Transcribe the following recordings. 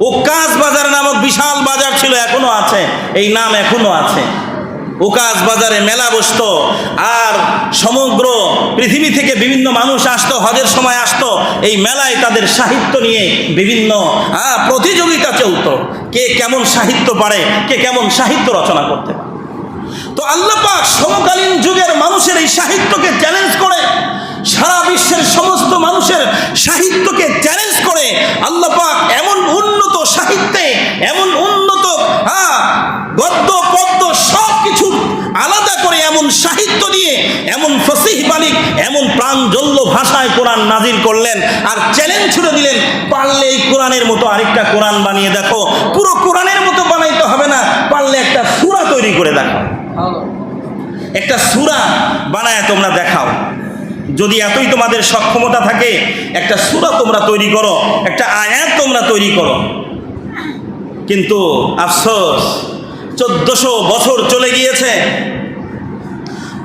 উকাস বাজার নামক বিশাল বাজার ছিল এখনও আছে। এই নাম এখনও আছে। উকাস বাজারে মেলা বসত আর সমগ্র পৃথিবী থেকে বিভিন্ন মানুষ আসতো হজের সময় আসতো। এই মেলায় তাদের সাহিত্য নিয়ে বিভিন্ন আহ, প্রতিযোগিতা চলতো। কে কেমন সাহিত্য পারে কে কেমন সাহিত্য রচনা করতে পারে। তো আল্লাহ পাক সমকালীন যুগের মানুষের এই সাহিত্যকে চ্যালেঞ্জ করে সারা বিশ্বের সমস্ত মানুষের সাহিত্যকে চ্যালেঞ্জ করে আল্লাহ পাক এমন উন্নত সাহিত্যে এমন উন্নত হ্যাঁ গদ্য পদ্য সব কিছু আলাদা করে এমন সাহিত্য দিয়ে এমন ফসিহ বালিক এমন প্রাণজল্য ভাষায় কোরআন নাজির করলেন আর চ্যালেঞ্জ ছুড়ে দিলেন পারলে এই কোরআনের মতো আরেকটা কোরআন বানিয়ে দেখো। পুরো কোরআনের মতো বানাইতে হবে না পারলে একটা সুরা তৈরি করে দেখো একটা সুরা বানায় তোমরা দেখাও। যদি এতই তোমাদের সক্ষমতা থাকে, একটা সুরা তোমরা তৈরি করো, একটা আয়াত তোমরা তৈরি করো। কিন্তু আফসোস, চোদ্দশো বছর চলে গিয়েছে।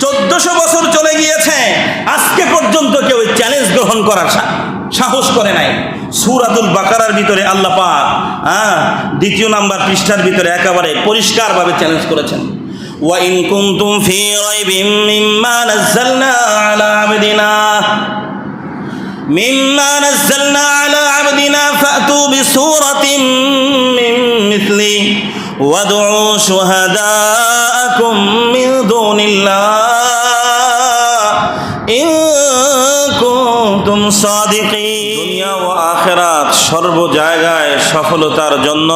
চোদ্দশো বছর চলে গিয়েছে, আজকে পর্যন্ত কেউ চ্যালেঞ্জ গ্রহণ করার সাহস করে নাই। সুরাতুল বাকারার ভিতরে আল্লাহ পাক হ্যাঁ দ্বিতীয় নাম্বার পৃষ্ঠার ভিতরে একেবারে পরিষ্কারভাবে চ্যালেঞ্জ করেছেন। وإن كنتم في ريب مما نزلنا على عبدنا مما نزلنا على عبدنا فأتوا بسورة من مثله وادعوا شهداءكم من دون الله إن كنتم صادقين দুনিয়া ও আখেরাত সর্ব জায়গায় সফলতার জন্য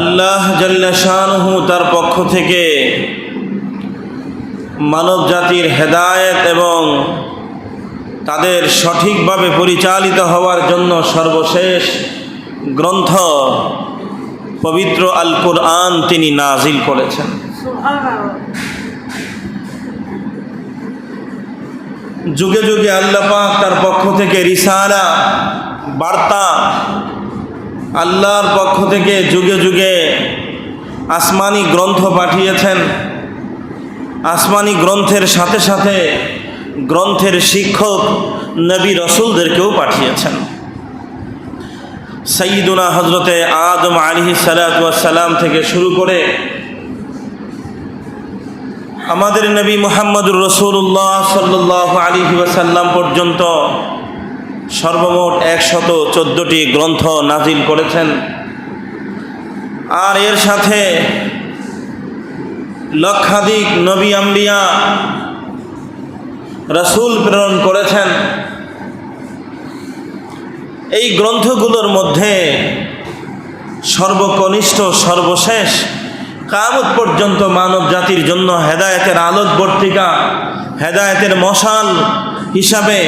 আল্লাহ জাল্লা শাহু তার পক্ষ থেকে মানব জাতির হেদায়েত এবং তাদের সঠিকভাবে পরিচালিত হওয়ার জন্য সর্বশেষ গ্রন্থ পবিত্র আল কোরআন তিনি নাজিল করেছেন। যুগে যুগে আল্লাহ পাক তার পক্ষ থেকে রিসালা, বার্তা আল্লাহর পক্ষ থেকে যুগে যুগে আসমানি গ্রন্থ পাঠিয়েছেন। আসমানি গ্রন্থের সাথে সাথে গ্রন্থের শিক্ষক নবী রসুলদেরকেও পাঠিয়েছেন। সঈদুনা হজরতে আদম আলিহি সালাম থেকে শুরু করে আমাদের নবী মোহাম্মদুর রসুল্লাহ সাল্লাহ আলিহি ওয়াসাল্লাম পর্যন্ত সর্বমোট একশত চোদ্দোটি গ্রন্থ নাজিল করেছেন। আর এর সাথে লক্ষাধিক নবী আম্বিয়া রসুল প্রেরণ করেছেন। এই গ্রন্থগুলোর মধ্যে সর্বকনিষ্ঠ, সর্বশেষ, কামত পর্যন্ত মানব জাতির জন্য হেদায়েতের আলোকবর্তিকা, হেদায়তের মশাল হিসাবে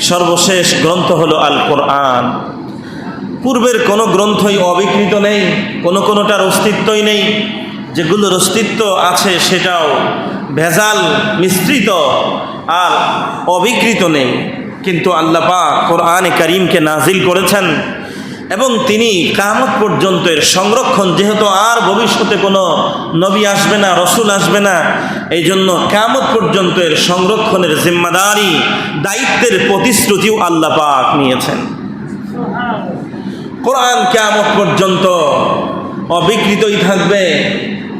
সর্বশেষ গ্রন্থ হলো আল কোরআন পূর্বের কোনো গ্রন্থই অবিকৃত নেই, কোনো কোনোটার অস্তিত্বই নেই। যেগুলোর অস্তিত্ব আছে সেটাও ভেজাল মিশ্রিত আর অবিকৃত নেই। কিন্তু আল্লাপা কোরআনে করিমকে নাজিল করেছেন। এবং তিনি কামত পর্যন্ত এর সংরক্ষণ, যেহেতু আর ভবিষ্যতে কোনো নবী আসবে না, রসুল আসবে না এই জন্য কামত পর্যন্ত এর সংরক্ষণের জিম্মাদারি, দায়িত্বের প্রতিশ্রুতিও আল্লাহ পাক নিয়েছেন। কোরআন কেমন পর্যন্ত অবিকৃতই থাকবে,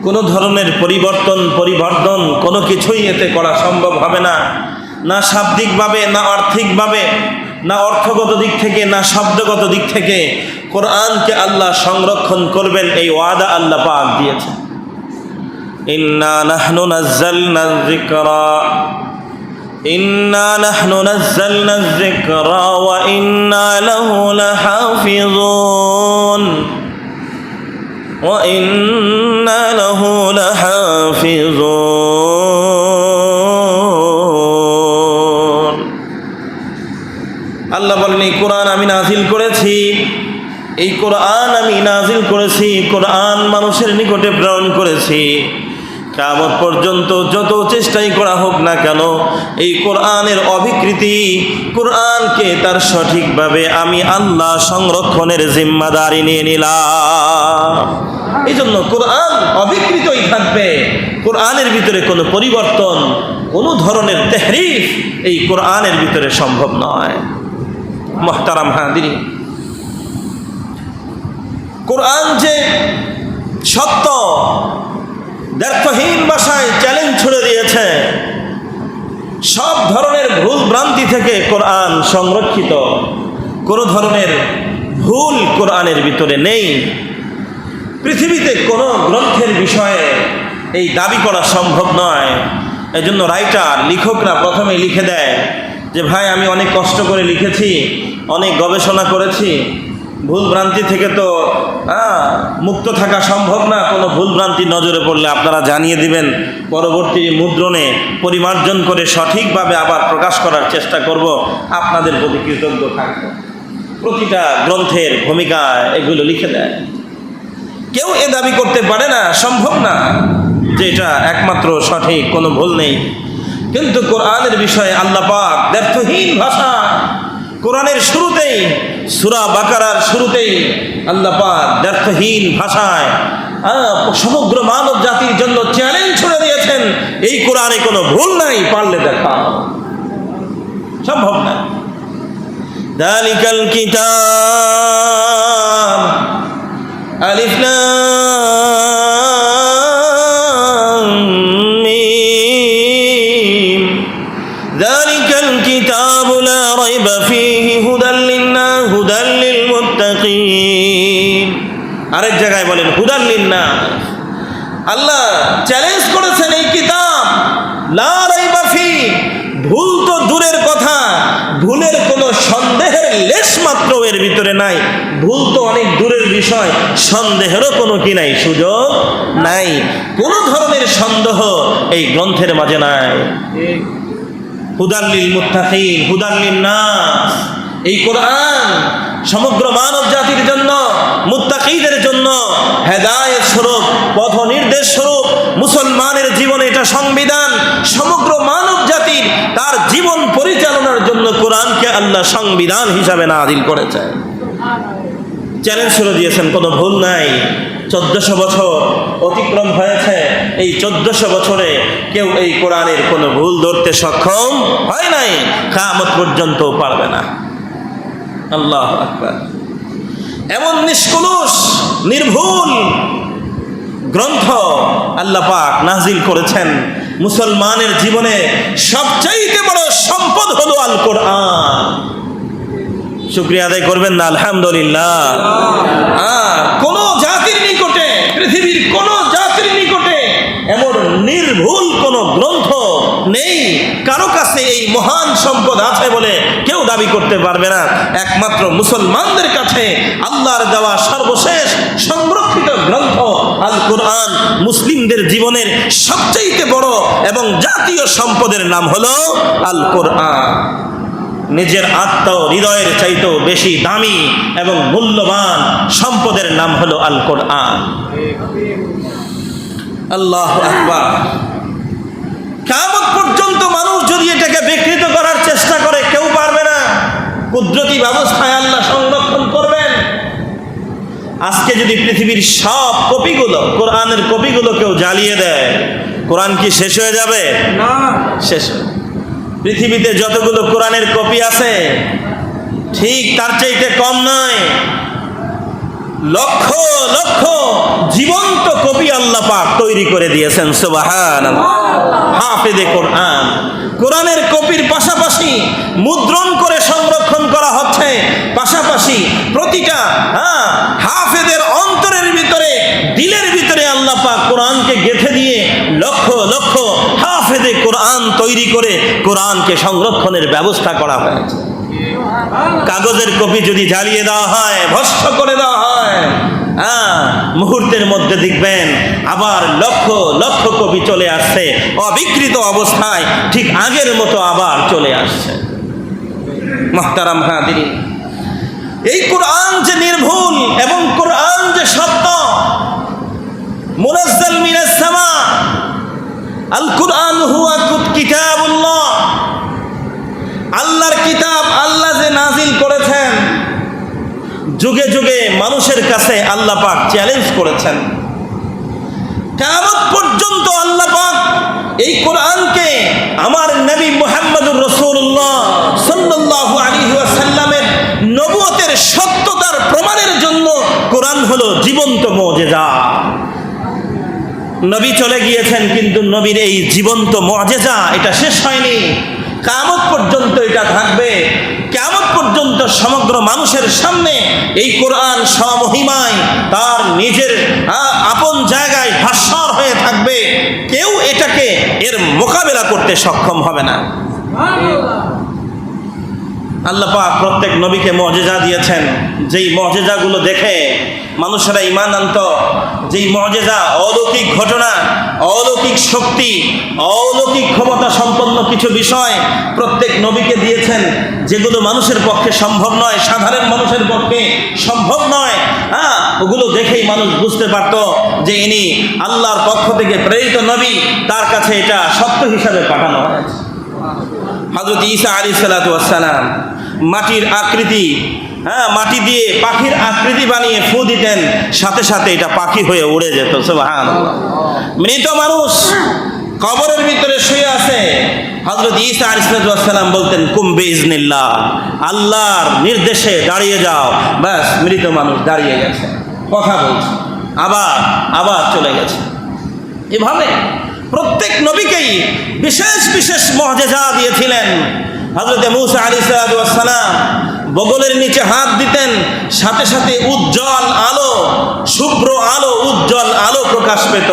কোনো ধরনের পরিবর্তন পরিবর্তন কোনো কিছুই এতে করা সম্ভব হবে না না শাব্দিকভাবে, না আর্থিকভাবে। না অর্থগত দিক থেকে, না শব্দগত দিক থেকে, কোরআনকে আল্লাহ সংরক্ষণ করবেন, এই ওয়াদা আল্লাহ পাক দিয়েছেন। নাহনু কোরআন আমি নাজিল করেছি, কোরআন মানুষের নিকটে প্রেরণ করেছি। কামত পর্যন্ত যত চেষ্টাই করা হোক না কেন, এই কোরআনের অবিকৃতি কোরআনকে তার সঠিকভাবে আমি আল্লাহ সংরক্ষণের জিম্মাদারি নিয়ে নিলাম। এই জন্য কোরআন অবিকৃতই থাকবে। কোরআনের ভিতরে কোনো পরিবর্তন, কোনো ধরনের তেহরিফ এই কোরআনের ভিতরে সম্ভব নয়। মহতারাম হাদিনী কোরআন যে সত্য, দ্ব্যর্থহীন ভাষায় চ্যালেঞ্জ ছুড়ে দিয়েছে, সব ধরনের ভুল ভ্রান্তি থেকে কোরআন সংরক্ষিত। কোনো ধরনের ভুল কোরআনের ভিতরে নেই। পৃথিবীতে কোনো গ্রন্থের বিষয়ে এই দাবি করা সম্ভব নয়। এজন্য রাইটার লেখকরা প্রথমে লিখে দেয় যে, ভাই, আমি অনেক কষ্ট করে লিখেছি, অনেক গবেষণা করেছি ভুল ভ্রান্তি থেকে তো হ্যাঁ, মুক্ত থাকা সম্ভব না। কোনো ভুল ভ্রান্তি নজরে পড়লে আপনারা জানিয়ে দিবেন পরবর্তী মুদ্রণে পরিমার্জন করে সঠিকভাবে আবার প্রকাশ করার চেষ্টা করব। আপনাদের প্রতি কৃতজ্ঞ থাকব। প্রতিটা গ্রন্থের ভূমিকা এগুলো লিখে দেয়। কেউ এ দাবি করতে পারে না সম্ভব না যে এটা একমাত্র সঠিক কোনো ভুল নেই। কিন্তু কোরআনের বিষয়ে আল্লাহ পাক ব্যর্থহীন ভাষা। কোরআনের শুরুতেই সুরা বাকারার শুরুতেই আল্লাহ পাক ব্যর্থহীন ভাষায় সমগ্র মানব জাতির জন্য চ্যালেঞ্জ ছুড়ে দিয়েছেন, এই কোরআনে কোনো ভুল নাই, পারলে দেখা। সম্ভব না। দালিকাল কিতাব, আলিফ ভিতরে নাই। ভুল তো অনেক দূরের বিষয়, সন্দেহেরও কোনো কি নাই, সুযোগ নাই। কোনো ধরনের সন্দেহ এই গ্রন্থের মাঝে নাই। হুদাল্লিল মুত্তাকিন হুদাল্লিল নাস। এই কোরআন সমগ্র মানব জাতির জন্য, মুত্তাকিদের জন্য হেদায়েত স্বরূপ পথ নির্দেশ স্বরূপ, মুসলমানের জীবনে এটা সংবিধান। সমগ্র মানব জাতির তার জীবন পরিচালনার জন্য কোরআনকে আল্লাহ সংবিধান হিসাবে না নাজিল করেছে। চ্যালেঞ্জ ছুড়ে দিয়েছেন, কোনো ভুল নাই। চোদ্দশো বছর অতিক্রম হয়েছে। এই চোদ্দশো বছরে কেউ এই কোরআনের কোনো ভুল ধরতে সক্ষম হয় নাই। কামত পর্যন্ত পারবে না। আল্লাহ এমন নিষ্কলুষ, নির্ভুল গ্রন্থ আল্লাহ পাক নাজিল করেছেন। মুসলমানের জীবনে সবচাইতে বড় সম্পদ হলো আল কোরআন শুক্রিয়া আদায় করবেন না, আলহামদুলিল্লাহ। কোন জাতির নিকটে, পৃথিবীর কোন জাতির নিকটে এমন নির্ভুল কোন গ্রন্থ নেই, কারও কাছে এই মহান সম্পদ আছে বলে কেউ দাবি করতে পারবে না। একমাত্র মুসলমানদের কাছে আল্লাহর দেওয়া সর্বশেষ সংরক্ষিত গ্রন্থ আল কোরআন মুসলিমদের জীবনের সবচেয়ে বড় এবং জাতীয় সম্পদের নাম হলো আল কোরআন নিজের আত্মা ও হৃদয়ের চাইতেও বেশি দামি এবং মূল্যবান সম্পদের নাম হলো আল কোরআন আল্লাহ আকবার। কামত পর্যন্ত মানুষ যদি এটাকে বিকৃত করার চেষ্টা করে কেউ পারবে না। কুদরতি ব্যবস্থায় আল্লাহ সংরক্ষণ করবেন। আজকে যদি পৃথিবীর সব কপিগুলো কোরআনের কপিগুলো কেউ জ্বালিয়ে দেয় কোরআন কি শেষ হয়ে যাবে? শেষ হয়ে। পৃথিবীতে যতগুলো কোরআনের কপি আছে ঠিক তার চাইতে কম নয়। লক্ষ লক্ষ জীবন্ত কপি আল্লাহ পাক তৈরি করে দিয়েছেন সুবাহান হাফেদে কোরআন। কোরআনের কপির পাশাপাশি মুদ্রণ করে সংরক্ষণ করা হচ্ছে। পাশাপাশি প্রতিটা হ্যাঁ হাফেদের অন্তরের ভিতরে দিলের ভিতরে আল্লাহ পাক কোরআনকে গেঁথে দিয়ে লক্ষ লক্ষ হাফেদে কোরআন তৈরি করে কোরআনকে সংরক্ষণের ব্যবস্থা করা হয়েছে কাগজের কপি যদি জ্বালিয়ে দেওয়া হয়, ভস্ম করে দেওয়া হয় হ্যাঁ মুহূর্তের মধ্যে দেখবেন আবার লক্ষ লক্ষ কপি চলে আসছে, অবিকৃত অবস্থায় ঠিক আগের মতো আবার চলে আসছে। মহতারাম হাদিনী এই কোরআন যে নির্ভুল এবং কোরআন যে সত্য মুনাজ্জাল মিনাস সামা। আল কুরআন হুয়া কিতাবুল্লাহ। আল্লাহর কিতাব আল্লাহ যে নাজিল করেছেন, যুগে যুগে মানুষের কাছে আল্লাহ পাক চ্যালেঞ্জ করেছেন। কিয়ামত পর্যন্ত আল্লাহ পাক এই কোরআনকে আমার নবী মুহাম্মদুর রাসূলুল্লাহ সাল্লাল্লাহু আলাইহি ওয়াসাল্লামের নবুয়তের সত্যতার প্রমাণের জন্য কোরআন হলো জীবন্ত মজেজা নবী চলে গিয়েছেন, কিন্তু নবীর এই জীবন্ত মজেজা এটা শেষ হয়নি। কামত পর্যন্ত এটা থাকবে। কেমন পর্যন্ত সমগ্র মানুষের সামনে এই কোরআন স্বমহিমায় তার নিজের আপন জায়গায় ভাস্বর হয়ে থাকবে। কেউ এটাকে এর মোকাবেলা করতে সক্ষম হবে না। আল্লাহ প্রত্যেক নবীকে মজেজা দিয়েছেন। যেই মজেজাগুলো দেখে মানুষেরা ইমান আনত, যেই মজেজা অলৌকিক ঘটনা, অলৌকিক শক্তি, অলৌকিক ক্ষমতা সম্পন্ন কিছু বিষয় প্রত্যেক নবীকে দিয়েছেন, যেগুলো মানুষের পক্ষে সম্ভব নয়, সাধারণ মানুষের পক্ষে সম্ভব নয় হ্যাঁ ওগুলো দেখেই মানুষ বুঝতে পারত যে ইনি আল্লাহর পক্ষ থেকে প্রেরিত নবী, তার কাছে এটা সত্য হিসাবে পাঠানো হয়েছে। হজরত ঈসা আলী সালাতাম মাটির আকৃতি হ্যাঁ মাটি দিয়ে পাখির আকৃতি বানিয়ে ফু দিতেন, সাথে সাথে এটা পাখি হয়ে উড়ে যেত হ্যাঁ মৃত মানুষ কবরের ভিতরে শুয়ে আছে। হজরত আলী সালাতাম বলতেন কুম্বে ইজনিল্লাহ আল্লাহর নির্দেশে দাঁড়িয়ে যাও। ব্যাস, মৃত মানুষ দাঁড়িয়ে গেছে। কথা বলছে। আবার আবার চলে গেছে। এভাবে প্রত্যেক নবীকেই বিশেষ বিশেষ মজেজা দিয়েছিলেন। হজরত মুসা আলী সালাম বগলের নিচে হাত দিতেন, সাথে সাথে উজ্জ্বল আলো, শুভ্র আলো, উজ্জ্বল আলো প্রকাশ পেত।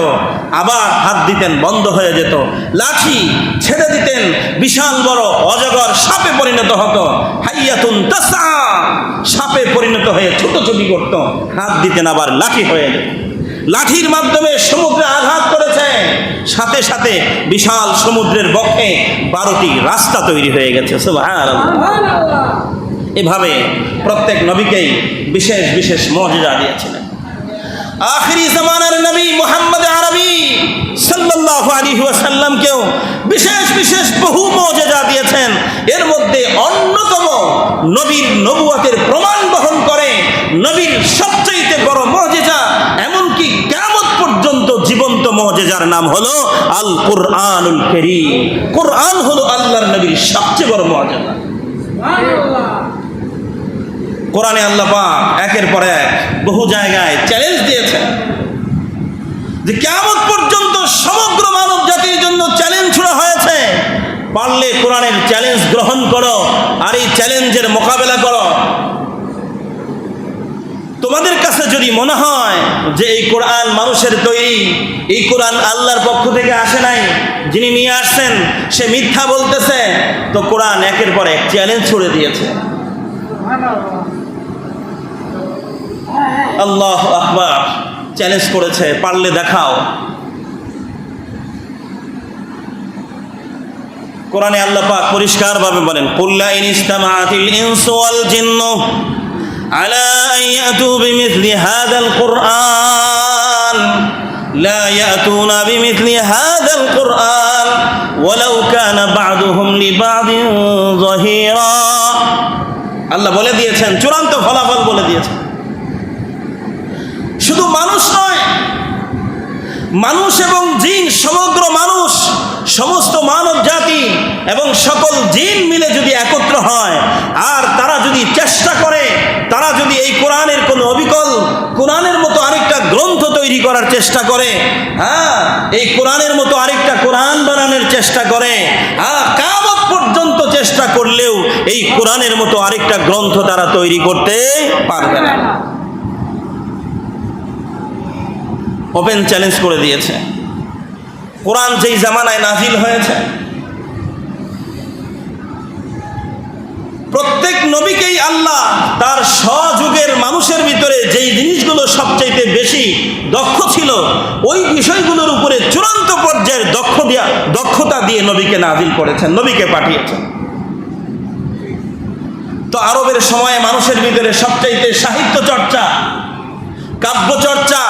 আবার হাত দিতেন, বন্ধ হয়ে যেত। লাঠি ছেড়ে দিতেন, বিশাল বড় অজগর সাপে পরিণত হতো। হাইয়াতুন তাসা সাপে পরিণত হয়ে ছোটাছুটি করত। হাত দিতেন, আবার লাঠি হয়ে যেত। লাঠির মাধ্যমে সমুদ্রে আঘাত করেছে। সাথে সাথে বিশাল সমুদ্রের বক্ষে বারোটি রাস্তা তৈরি হয়ে গেছে। এভাবে প্রত্যেক নবীকেই বিশেষ বিশেষ মর্যাদা দিয়েছিলেন। আখিরি জামানার নবী মোহাম্মদ আরবি সাল্লাল্লাহু আলাইহি ওয়াসাল্লামকেও বিশেষ বিশেষ বহু মর্যাদা দিয়েছেন। এর মধ্যে অন্যতম নবীর নবুয়তের প্রমাণ বহন করে নবীর সবচাইতে বড় মর্যাদা মর্যাদার নাম হলো আল কুরআনুল কারীম। কোরআন হলো আল্লাহর নবীর সবচেয়ে বড় মর্যাদা কোরআনে আল্লাহ পাক একের পর এক বহু জায়গায় চ্যালেঞ্জ দিয়েছেন যে কেমন পর্যন্ত সমগ্র মানব জাতির জন্য চ্যালেঞ্জ ছুড়া হয়েছে। পারলে কোরআনের চ্যালেঞ্জ গ্রহণ করো আর এই চ্যালেঞ্জের মোকাবেলা করো। তোমাদের কাছে যদি মনে হয় যে এই কোরআন মানুষের তৈরি, এই কোরআন আল্লাহর পক্ষ থেকে আসে নাই, যিনি নিয়ে আসছেন, সে মিথ্যা বলতেছে, তো কোরআন একের পর এক চ্যালেঞ্জ ছুড়ে দিয়েছে। আল্লাহ আকবার, চ্যালেঞ্জ করেছে, পারলে দেখাও। কোরআনে আল্লাহ পাক পরিষ্কারভাবে বলেন, কুল্লা ইন ইসতামাআতিল ইনসু ওয়াল জিন্নু। আলা আন ইয়াতু বিমিথলি হাযাল কুরআন لا يأتون بمثل هذا القرآن ولو كان بعضهم لبعض ظهيرا আল্লাহ বলে দিয়েছেন চূড়ান্ত ফলাফল বলে দিয়েছেন শুধু মানুষ নয় মানুষ এবং জিন সমগ্র মানুষ সমস্ত মানব জাতি এবং সকল জিন মিলে যদি একত্র হয়, আর তারা যদি চেষ্টা করে, তারা যদি এই কোরআনের কোনো অবিকল, কোরআনের মতো আরেকটা গ্রন্থ তৈরি করার চেষ্টা করে হ্যাঁ এই কোরআনের মতো আরেকটা কোরআন বানানোর চেষ্টা করে হ্যাঁ কামত পর্যন্ত চেষ্টা করলেও এই কোরআনের মতো আরেকটা গ্রন্থ তারা তৈরি করতে পারবে না। ওপেন চ্যালেঞ্জ করে দিয়েছে। কোরআন যেই জামানায় নাজিল হয়েছে, প্রত্যেক নবীকেই আল্লাহ তার সযুগের মানুষের ভিতরে যেই জিনিসগুলো সবচাইতে বেশি দক্ষ ছিল, ওই বিষয়গুলোর উপরে চূড়ান্ত পর্যায়ের দক্ষ দিয়া, দক্ষতা দিয়ে নবীকে নাজিল করেছেন, নবীকে পাঠিয়েছেন। তো আরবের সময়ে মানুষের ভিতরে সবচাইতে সাহিত্য চর্চা, কাব্য চর্চা,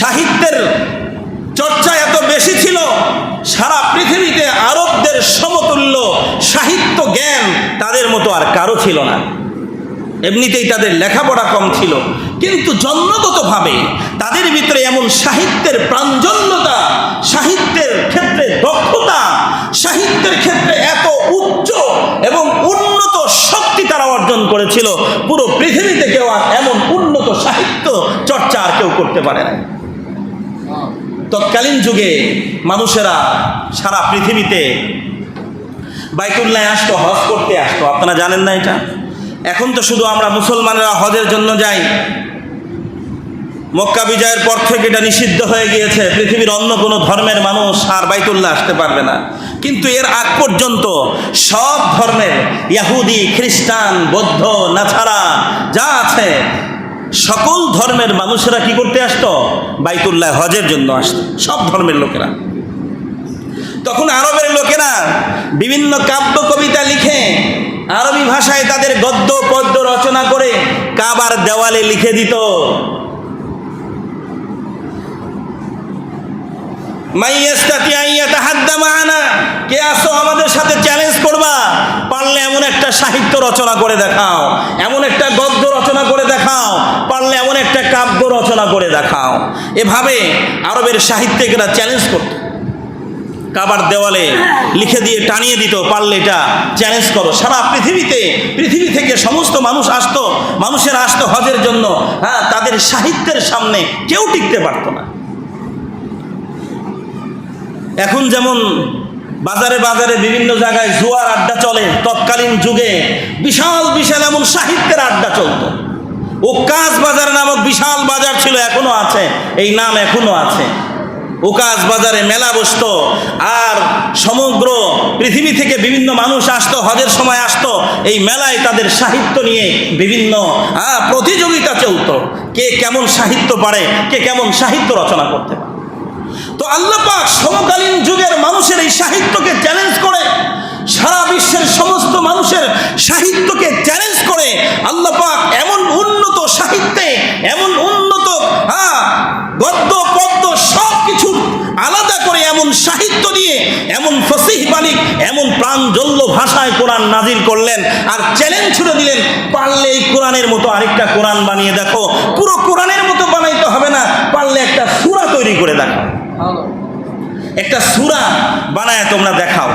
সাহিত্যের চর্চা এত বেশি ছিল, সারা পৃথিবীতে আরবদের সমতুল্য সাহিত্য জ্ঞান তাদের মতো আর কারও ছিল না। এমনিতেই তাদের লেখাপড়া কম ছিল, কিন্তু জন্মগতভাবে তাদের ভিতরে এমন সাহিত্যের প্রাঞ্জল্যতা সাহিত্যের ক্ষেত্রে দক্ষতা, সাহিত্যের ক্ষেত্রে এত উচ্চ এবং উন্নত শক্তি তারা অর্জন করেছিল, পুরো পৃথিবীতে কেউ আর এমন উন্নত সাহিত্য চর্চা আর কেউ করতে পারে না তৎকালীন যুগে মানুষেরা সারা পৃথিবীতে বাইতুল্লাহ আসতো, হজ করতে আসতো। আপনারা জানেন না এটা? এখন তো শুধু আমরা মুসলমানেরা হজের জন্য যাই। মক্কা বিজয়ের পর থেকে এটা নিষিদ্ধ হয়ে গিয়েছে। পৃথিবীর অন্য কোনো ধর্মের মানুষ আর বাইতুল্লাহ আসতে পারবে না। কিন্তু এর আগ পর্যন্ত সব ধর্মের ইয়াহুদি, খ্রিস্টান, বৌদ্ধ নাছাড়া যা আছে সকল ধর্মের মানুষেরা কি করতে আসত? বাইতুল্লাহ হজের জন্য আসত। সব ধর্মের লোকেরা। তখন আরবের লোকেরা বিভিন্ন কাব্য কবিতা লিখে আরবি ভাষায় তাদের গদ্য, পদ্য রচনা করে কাবার দেওয়ালে লিখে দিত। কে আসো আমাদের সাথে চ্যালেঞ্জ করবা? পারলে এমন একটা সাহিত্য রচনা করে দেখাও। এমন একটা গদ্য রচনা করে দেখাও। পারলে এমন একটা কাব্য রচনা করে দেখাও। এভাবে আরবের সাহিত্যিকরা চ্যালেঞ্জ করত। কাবার দেওয়ালে লিখে দিয়ে টানিয়ে দিত, পারলে এটা চ্যালেঞ্জ করো। সারা পৃথিবীতে, পৃথিবী থেকে সমস্ত মানুষ আসতো। মানুষের আসতো হজের জন্য। হ্যাঁ তাদের সাহিত্যের সামনে কেউ টিকতে পারতো না। এখন যেমন বাজারে বাজারে বিভিন্ন জায়গায় জুয়ার আড্ডা চলে, তৎকালীন যুগে বিশাল বিশাল এমন সাহিত্যের আড্ডা চলতো। ওকাজ বাজার নামক বিশাল বাজার ছিল, এখনও আছে, এই নাম এখনও আছে। ওকাজ বাজারে মেলা বসত, আর সমগ্র পৃথিবী থেকে বিভিন্ন মানুষ আসতো, হজের সময় আসতো, এই মেলায় তাদের সাহিত্য নিয়ে বিভিন্ন প্রতিযোগিতা চলতো। কে কেমন সাহিত্য পারে, কে কেমন সাহিত্য রচনা করতে পারে। তো আল্লাহ পাক সমকালীন যুগের মানুষের এই সাহিত্যকে চ্যালেঞ্জ করে, সারা বিশ্বের সমস্ত মানুষের সাহিত্যকে চ্যালেঞ্জ করে আল্লাহ পাক এমন উন্নত সাহিত্যে, এমন উন্নত হ্যাঁ গদ্য, পদ্য সব কিছু আলাদা করে এমন সাহিত্য দিয়ে, এমন ফসিহ বালিক এমন প্রাণজল্য ভাষায় কোরআন নাজির করলেন। আর চ্যালেঞ্জ ছুড়ে দিলেন পারলে এই কোরআনের মতো আরেকটা কোরআন বানিয়ে দেখো। পুরো কোরআনের করে দেখো। একটা সুরা বানায় তোমরা দেখাও।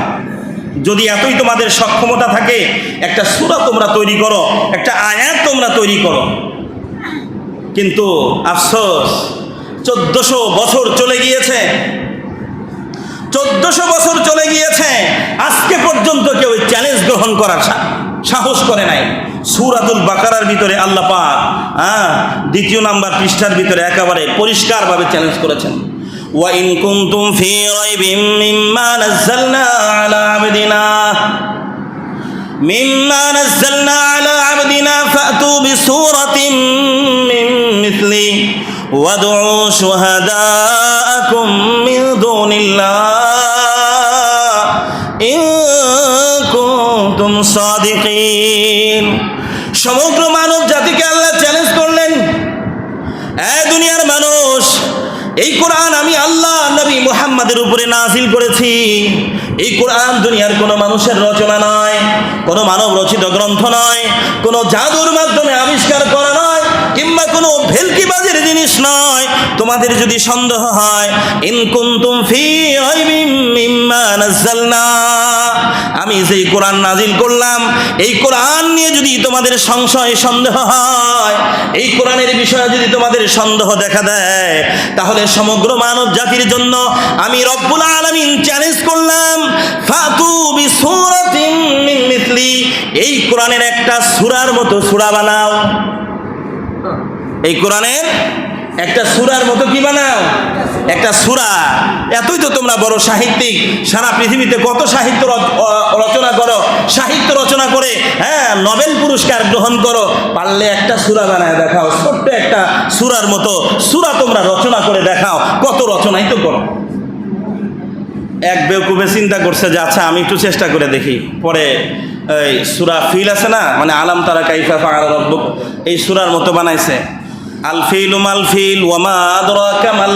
যদি এতই তোমাদের সক্ষমতা থাকে, একটা সুরা তোমরা তৈরি করো, একটা আয়াত তোমরা তৈরি করো। কিন্তু আফসোস, চোদ্দশো বছর চলে গিয়েছে। চোদ্দশো বছর চলে গিয়েছে, আজকে পর্যন্ত কেউ চ্যালেঞ্জ গ্রহণ করার সা- সাহস করে নাই সুরাতুল বাকারার ভিতরে আল্লাহ পাক হ্যাঁ দ্বিতীয় নাম্বার পৃষ্ঠার ভিতরে একেবারে পরিষ্কারভাবে চ্যালেঞ্জ করেছেন وإن كنتم في ريب مما نزلنا على عبدنا مما نزلنا على عبدنا فأتوا بسورة من مثله وادعوا شهداءكم من دون الله إن সাদিকিন। সমগ্র মানব জাতিকে আল্লাহ চ্যালেঞ্জ করলেন। এ দুনিয়ার মানুষ, এই কোরআন আমি আল্লাহ নবী মুহাম্মাদের উপরে নাজিল করেছি। এই কোরআন দুনিয়ার কোনো মানুষের রচনা নয়, কোনো মানব রচিত গ্রন্থ নয়, কোনো জাদুর মাধ্যমে আবিষ্কার করা নয়, কিংবা কোনো ভেলকিবাজের জিনিস নয়, তোমাদের যদি সন্দেহ হয়, ইন কুনতুম ফি মিম্মা নাযালনা আমি যেই কোরআন নাজিল করলাম, এই কোরআন নিয়ে যদি তোমাদের সংশয়, সন্দেহ হয়, এই কোরআনের বিষয়ে যদি তোমাদের সন্দেহ দেখা দেয়, তাহলে সমগ্র মানব জাতির জন্য আমি রব্বুল আলামিন চ্যালেঞ্জ করলাম, ফাতু বিসূরাতিন মিন মিথলি। এই কোরআনের একটা সূরার মতো সূরা বানাও। এই কোরআনের একটা সুরার মতো কি বানাও? একটা সুরা। এতই তো তোমরা বড় সাহিত্যিক। সারা পৃথিবীতে কত সাহিত্য রচনা করো। সাহিত্য রচনা করে হ্যাঁ নোবেল পুরস্কার গ্রহণ করো। পারলে একটা সুরা বানায় দেখাও। ছোট্ট একটা সুরার মতো সুরা তোমরা রচনা করে দেখাও। কত রচনাই তো করো। এক বেউকুবে চিন্তা করছে যে আচ্ছা আমি একটু চেষ্টা করে দেখি। পরে, এই সুরা ফিল আছে না? মানে আলাম তারা কাইফা রব্বুক? এই সুরার মতো বানাইছে। আল ফিল মাল ফিল ওয়ামা আদরাকা মাল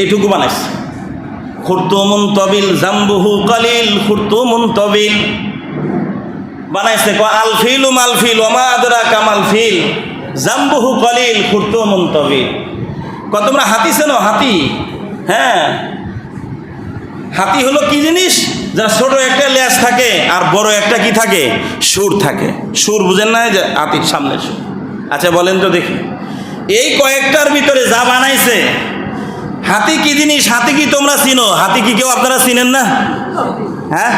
এইটুকু বানাইছে। খুরতুমুন তবিল জাম্বুহু কালিল খুরতুমুন তবিল বানাইছে ক আল ফিল মাল ফিল ওয়ামা আদরাকা মাল ফিল, জাম্বুহু কালিল খুরতুমুন তবিল ক তোমরা হাতি চেনো? হাতি। হ্যাঁ। হাতি হলো কি জিনিস? যা ছোট একটা লেজ থাকে আর বড় একটা কি থাকে? সুর থাকে। সুর বুঝেন না যে হাতির সামনে সুর। আচ্ছা বলেন তো দেখি। এই কয়েকটার ভিতরে যা বানাইছে, হাতি কি জিনিস? হাতি কি তোমরা চিনো? হাতি কি কেউ আপনারা চিনেন না? হ্যাঁ?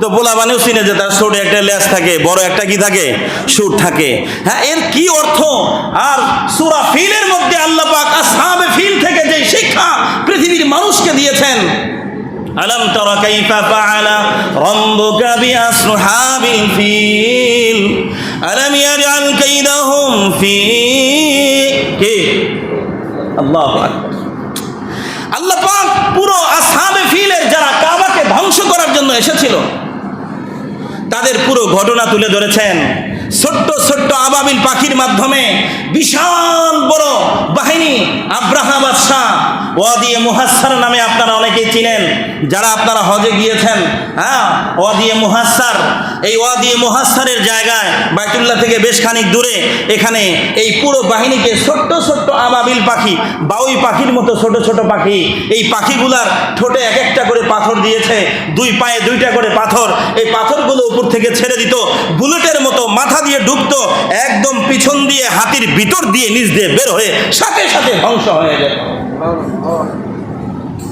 তো বোলা মানেও চিনে যে তার ছোট একটা লেজ থাকে, বড় একটা কি থাকে? সুর থাকে। হ্যাঁ এর কি অর্থ? আর সুরা ফিলের মধ্যে আল্লাহ পাক আসহাবে ফিল থেকে যে শিক্ষা পৃথিবীর মানুষকে দিয়েছেন তরা কাইফা ফাআলা রাব্বুকা বিআসহাবিল ফিল। আলম ইয়াজআল কাইদাহুম ফি। কে? আল্লাহু আল্লাহ পাক পুরো আসহাবে ফিলের যারা কাবাকে ধ্বংস করার জন্য এসেছিল, তাদের পুরো ঘটনা তুলে ধরেছেন। ছোট্ট ছোট্ট আবাবিল পাখির মাধ্যমে বিশাল বড় বাহিনী আব্রাহা বাদশাহ ওয়াদিয়ে মুহাসার নামে আপনারা অনেকেই চিনেন, যারা আপনারা হজে গিয়েছেন হ্যাঁ ওয়াদিয়ে মুহাসার এই ওয়াদিয়ে মুহাসারের জায়গায় বাইতুল্লাহ থেকে বেশ খানিক দূরে এখানে এই পুরো বাহিনীকে ছোট্ট ছোট্ট আবাবিল পাখি, বাউই পাখির মতো ছোট ছোট পাখি, এই পাখিগুলার ঠোঁটে এক একটা করে পাথর দিয়েছে, দুই পায়ে দুইটা করে পাথর, এই পাথরগুলো উপর থেকে ছেড়ে দিত, বুলেটের মতো মাথা দিয়ে ঢুকতো একদম পিছন দিয়ে হাতির ভিতর দিয়ে নিচ দিয়ে বের হয়ে সাথে সাথে ধ্বংস হয়ে যেত।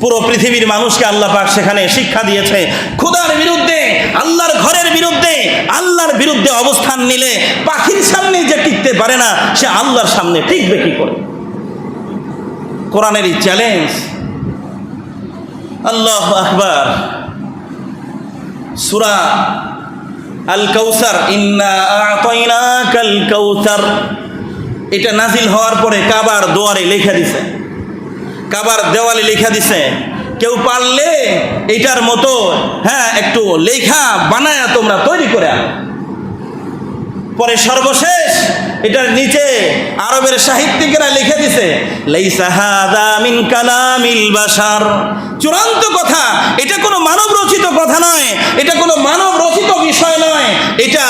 পুরো পৃথিবীর মানুষকে আল্লাহ পাক সেখানে শিক্ষা দিয়েছে। খুদার বিরুদ্ধে, আল্লাহর ঘরের বিরুদ্ধে, আল্লাহর বিরুদ্ধে অবস্থান নিলে পাখির সামনে যে টিকতে পারে না, সে আল্লাহর সামনে টিকবে কি করে? কোরআনেরই চ্যালেঞ্জ আল্লাহ আকবার। সুরা আল কৌসার আতাইনাকাল কৌসার এটা নাজিল হওয়ার পরে কাবার দোয়ারে লেখা দিছে। কাবার দেওয়ালে লেখা দিছে, কেউ পারলে এটার মতো হ্যাঁ একটু লেখা বানায়া তোমরা তৈরি করে আনো। পরে সর্বশেষ এটার নিচে আরবের সাহিত্যিকেরা লিখে দিছে চূড়ান্ত কথা, এটা কোনো মানব রচিত কথা নয়, এটা কোনো মানব রচিত বিষয় নয়, এটা,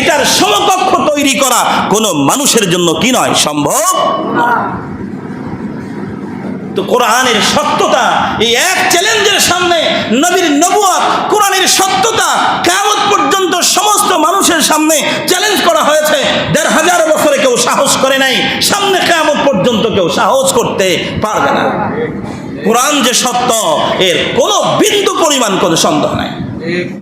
এটার সমকক্ষ তৈরি করা কোনো মানুষের জন্য কি নয়, সম্ভব? তো কোরআনের সত্যতা, এই এক চ্যালেঞ্জের সামনে নবীর নবুয়াত, কোরআনের সত্যতা কেমন পর্যন্ত সমস্ত মানুষের সামনে চ্যালেঞ্জ করা হয়েছে। দেড় হাজার বছরে কেউ সাহস করে নাই, সামনে কেমন পর্যন্ত কেউ সাহস করতে পারবে না। কোরআন যে সত্য, এর কোনো বিন্দু পরিমাণ কোনো সন্দেহ নাই।